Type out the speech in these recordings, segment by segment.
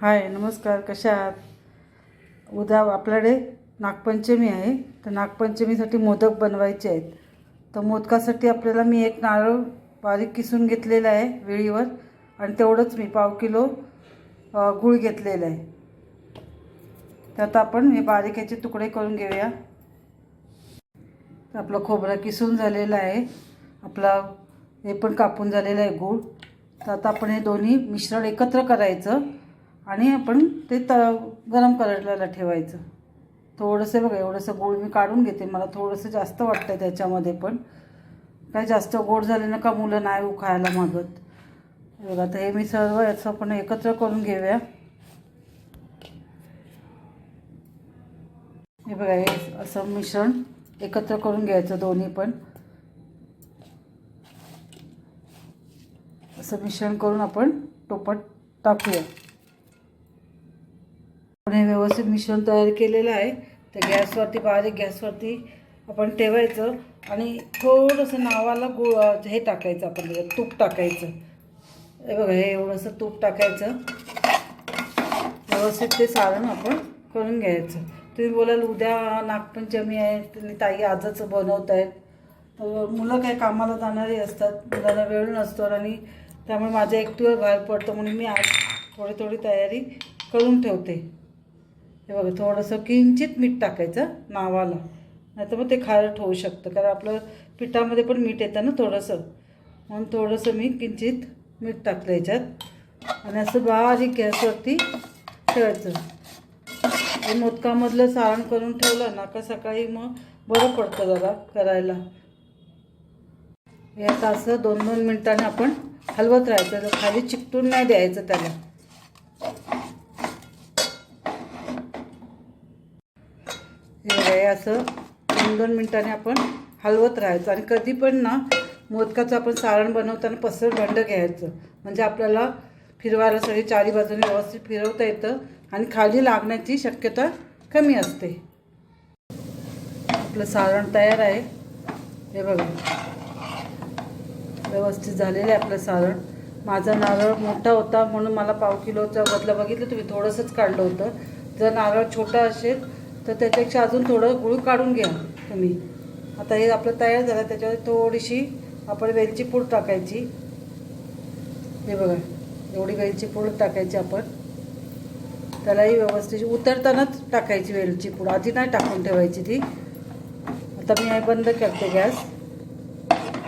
हाय नमस्कार कशा आहात? उद्या आपल्याकडे नागपंचमी आहे. तर नागपंचमीसाठी मोदक बनवायचे आहेत. तर मोदकासाठी आपल्याला मी एक नारळ बारीक किसून घेतलेला आहे वेळीवर आणि तेवढंच मी पाव किलो गूळ घेतलेला आहे. आता आपण हे बारीक याचे तुकडे करून घेऊया. तर आपलं खोबरं किसून झालेलं आहे. आपला हे पण कापून झालेलं आहे गूळ. तर आता आपण हे दोन्ही मिश्रण एकत्र करायचं आणि आपण ते त गरम करायला ठेवायचं. थोडंसं बघा एवढंसं गोड मी काढून घेते. मला थोडंसं जास्त वाटतं त्याच्यामध्ये पण. काय जास्त गोड झाले ना का मुलं नाही हो उखायला मागत. बघा आता हे मी सर्व याचं आपण एकत्र करून घेऊया. हे बघा हे असं मिश्रण एकत्र करून घ्यायचं दोन्ही पण. असं मिश्रण करून आपण टोपट टाकूया. आपण हे व्यवस्थित मिश्रण तयार केलेलं आहे. तर गॅसवरती बारीक गॅसवरती आपण ठेवायचं आणि थोडंसं नावाला गु हे टाकायचं आपण त्याच्यात तूप टाकायचं. हे बघा हे एवढंसं तूप टाकायचं. व्यवस्थित ते सारण आपण करून घ्यायचं. तुम्ही बोलाल उद्या नागपंचमी आहे तुम्ही ताई आजच बनवत आहेत तर मुलं काय कामाला जाणारी असतात मुलांना वेळ नसतो आणि त्यामुळे माझ्या एकटीवर बाहेर पडतं म्हणून मी आज थोडी थोडी तयारी करून ठेवते. हे बघा थोडंसं किंचित मीठ टाकायचं नावाला. नाही तर मग ते खारट होऊ शकतं कारण आपलं पिठामध्ये पण मीठ येतं ना थोडंसं. म्हणून थोडंसं मी किंचित मीठ टाकलं याच्यात. आणि असं बारीक गॅसवरती ठेवायचं. हे मोदकामधलं सारण करून ठेवलं ना का सकाळी मग बरं पडतं जरा करायला. हे आता असं दोन दोन मिनटाने आपण हलवत राहायचं तर खाली चिकटून नाही द्यायचं त्याला. हे असं दोन दोन मिनिटांनी आपण हलवत राहायचं. आणि कधी पण ना मोदकाचं आपण सारण बनवताना पसर बंड घ्यायचं. म्हणजे आपल्याला फिरवायला सगळी चारी बाजूने व्यवस्थित फिरवता येतं आणि खाली लागण्याची शक्यता कमी असते. आपलं सारण तयार आहे. हे बघा. व्यवस्थित झालेलं आहे आपलं सारण. माझा नारळ मोठा होता म्हणून मला पाव किलोचा बदला बघितलं. तुम्ही थोडंसंच काढलं होतं. जर नारळ छोटा असेल तर त्याच्यापेक्षा अजून थोडं गुळ काढून घ्या तुम्ही. आता हे आपलं तयार झालं. त्याच्यावर थोडीशी आपण वेलची पूड टाकायची. हे बघा एवढी वेलची पूड टाकायची आपण. त्यालाही व्यवस्थित उतरतानाच टाकायची वेलची पूड. आधी नाही टाकून ठेवायची ती. आता मी हे बंद करते गॅस.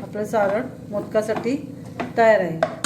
आपलं सारण मोदकासाठी तयार आहे.